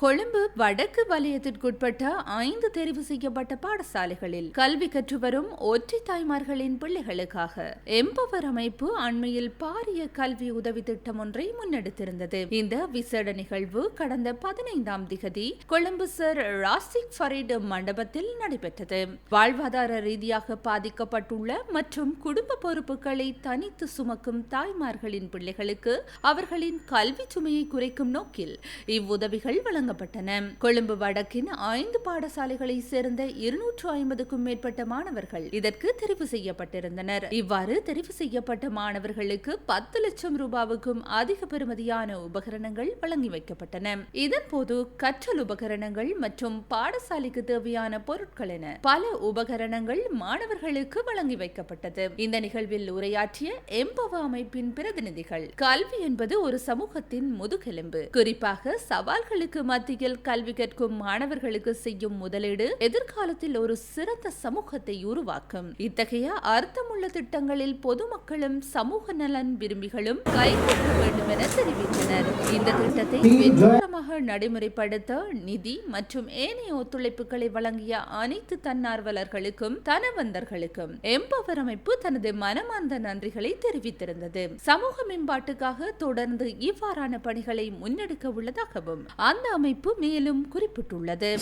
கொழும்பு வடக்கு வலயத்திற்குட்பட்ட ஐந்து தெரிவு செய்யப்பட்ட பாடசாலைகளில் கல்வி கற்று வரும் ஒற்றை தாய்மார்களின் பிள்ளைகளுக்காக எம்பவர் அமைப்பு அண்மையில் பாரிய கல்வி உதவி திட்டம் ஒன்றை முன்னெடுத்திருந்தது. இந்த விசேட நிகழ்வு கடந்த பதினைந்தாம் திகதி கொழும்பு சர் ராசிக் ஃபரீட் மண்டபத்தில் நடைபெற்றது. வாழ்வாதார ரீதியாக பாதிக்கப்பட்டுள்ள மற்றும் குடும்ப பொறுப்புகளை தனித்து சுமக்கும் தாய்மார்களின் பிள்ளைகளுக்கு அவர்களின் கல்வி சுமையை குறைக்கும் நோக்கில் இவ்வுதவிகள் வழங்கப்பட்டன. கொழும்பு வடக்கின் ஐந்து பாடசாலைகளை சேர்ந்த இருநூற்று ஐம்பதுக்கும் மேற்பட்ட மாணவர்கள் இதற்கு தெரிவு செய்யப்பட்டிருந்தனர். இவ்வாறு தெரிவு செய்யப்பட்ட மாணவர்களுக்கு பத்து லட்சம் ரூபாவுக்கும் அதிக பெறுமதியான உபகரணங்கள் வழங்கி வைக்கப்பட்டன. இதன்போது கற்றல் உபகரணங்கள் மற்றும் பாடசாலைக்கு தேவையான பொருட்கள் என பல உபகரணங்கள் மாணவர்களுக்கு வழங்கி வைக்கப்பட்டது. இந்த நிகழ்வில் உரையாற்றிய எம்பவ அமைப்பின் பிரதிநிதிகள் கல்வி என்பது ஒரு சமூகத்தின் முதுகெலும்பு. குறிப்பாக சவால்களுக்கு மத்தியில் கல்வி கற்கும் மாணவர்களுக்கு செய்யும் முதலீடு எதிர்காலத்தில் ஒரு சிறந்த சமூகத்தை உருவாக்கும். இத்தகைய அர்த்தமுள்ள திட்டங்களில் பொதுமக்களும் சமூக நலன் விரும்பிகளும் கைகொள்ள வேண்டும் என தெரிவித்தனர். இந்த திட்டத்தை வெற்றிகரமாக நடைமுறைப்படுத்த நிதி மற்றும் ஏனைய ஒத்துழைப்புகளை வழங்கிய அனைத்து தன்னார்வலர்களுக்கும் தனவந்தர்களுக்கும் எம்பவர் அமைப்பு தனது மனமார்ந்த நன்றிகளை தெரிவித்திருந்தது. சமூக மேம்பாட்டுக்காக தொடர்ந்து இவ்வாறான பணிகளை முன்னெடுக்க உள்ளதாகவும் அந்த அமைப்பு மேலும் குறிப்பிட்டுள்ளது.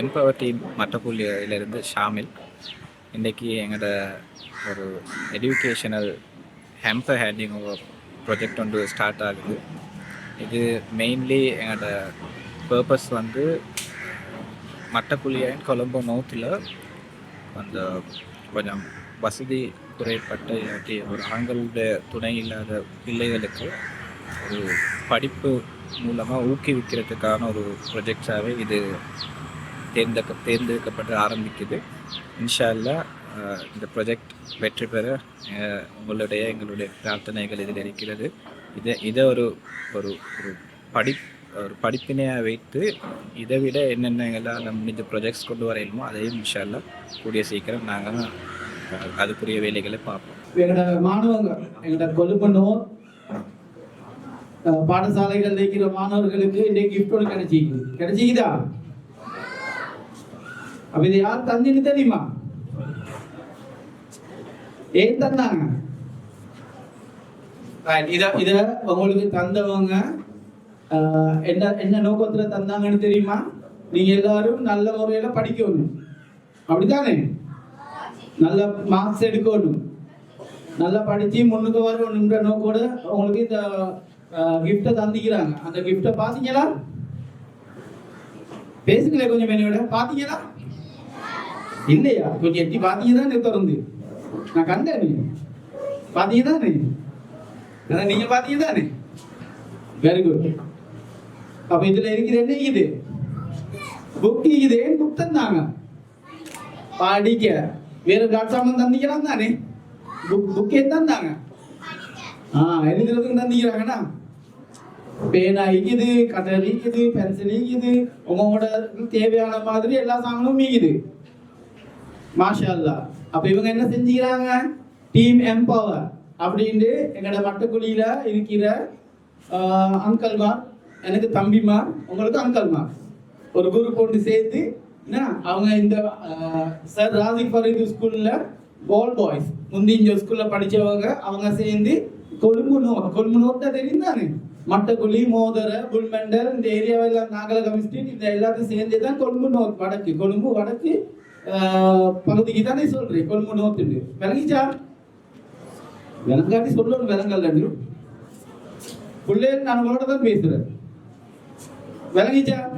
எம்பவர் டீம் மட்டப்புள்ளியிலிருந்து ஷாமில். இன்றைக்கி எங்களோட ஒரு எஜுகேஷனல் ஹெம்பர் ஹேண்டிங் ப்ரொஜெக்ட் ஒன்று ஸ்டார்ட் ஆகுது. இது மெயின்லி எங்களோட பர்பஸ் வந்து மட்டக்குழியன் கொலம்போ நோத்தில் அந்த கொஞ்சம் வசதி குறைப்பட்ட இல்லாட்டி ஒரு ஆண்களுடைய துணை இல்லாத பிள்ளைகளுக்கு ஒரு படிப்பு மூலமாக ஊக்குவிக்கிறதுக்கான ஒரு ப்ரொஜெக்டாகவே இது தேர்ந்தெடுக்க தேர்ந்தெடுக்கப்பட்டு ஆரம்பிக்குது. இன்ஷா இந்த ப்ரொஜெக்ட் வெற்றி பெற உங்களுடைய எங்களுடைய பிரார்த்தனைகள் இதில் இருக்கிறது. இதை இதை ஒரு ஒரு ஒரு படி ஒரு படிப்பினையாக வைத்து இதை விட என்னென்னலாம் நம்ம இந்த ப்ரொஜெக்ட்ஸ் கொண்டு வரையிலுமோ அதையும் இன்ஷா கூடிய சீக்கிரம் நாங்கள் அதுக்குரிய வேலைகளை பார்ப்போம். எங்களோட மாணவங்க எங்களோட கொழும்பனூர் பாடசாலைகள் இருக்கிற மாணவர்களுக்கு இன்னைக்கு gift கிடைச்சிக்குது கிடைச்சிக்குதா அப்ப இது யார் தந்தின்னு தெரியுமா? ஏன் தந்தாங்க இத இத உங்களுக்கு தந்தவங்க என்ன என்ன நோக்கத்துல தந்தாங்கன்னு தெரியுமா நீங்க எல்லாரும் நல்ல முறையில படிக்கணும் அப்படித்தானே நல்ல மார்க்ஸ் எடுக்கணும் நல்லா படிச்சு முன்னுக்கு வரணும்ன்ற நோக்கோட உங்களுக்கு இந்த கிஃப்டை தந்திக்கிறாங்க அந்த கிஃப்டை பாத்தீங்களா பேசுங்களேன் கொஞ்சம் என்னோட பாத்தீங்களா இல்லையா கொஞ்சம் எட்டி பாத்தீங்கன்னா தானே திறந்து நான் கண்டேன் நீ பாத்தீங்க தானே அதான் நீங்க பாத்தீங்க தானே வெரி குட் அப்ப இதுல இருக்கிற என்ன இது புக் இது ஏன் புக் தந்தாங்க படிக்க வேற பிளாட்ஃபார்ம் தந்திக்கிறாங்க தானே புக் புக் ஏன் தந்தாங்க ஆ எழுதுறதுக்கு தந்திக்கிறாங்கண்ணா பேனா இருக்குது கட்டர் இருக்குது பென்சில் இருக்குது உங்களோட தேவையான மாதிரி எல்லா சாமானும் இருக்குது மாஷா அல்லாஹ் அப்ப இவங்க என்ன செஞ்சுக்கிறாங்க? டீம் எம்பவர் அப்படின்ட்டு எங்களோட மட்டக்குழியில இருக்கிற அங்கல்மார் எனக்கு தம்பிமார் உங்களுக்கு அங்கல்மார் ஒரு குரூப் ஒன்று சேர்த்து என்ன அவங்க இந்த சார் ராஜிக் ஃபரீத் ஸ்கூல்ல பால் பாய்ஸ் முந்திஞ்ச ஸ்கூல்ல படிச்சவங்க அவங்க சேர்ந்து கொழும்பு நோர் கொழும்பு நோட்டா தெரியும் தானே? மட்டக்குழி மோதர புல்மெண்டல் இந்த ஏரியாவெல்லாம் நாகலகம் ஸ்ட்ரீட் இந்த எல்லாத்தையும் சேர்ந்து தான் கொழும்பு நோர் வடக்கு. கொழும்பு வடக்கு பகுதிக்கு தானே சொல்றேன் கொழும்பு நோட்டு விளங்கிச்சா? விளங்காட்டி சொல்லணும் விளங்கல் பிள்ளைகள் நான் உங்களோட தான் பேசுறேன். விளங்கிச்சா?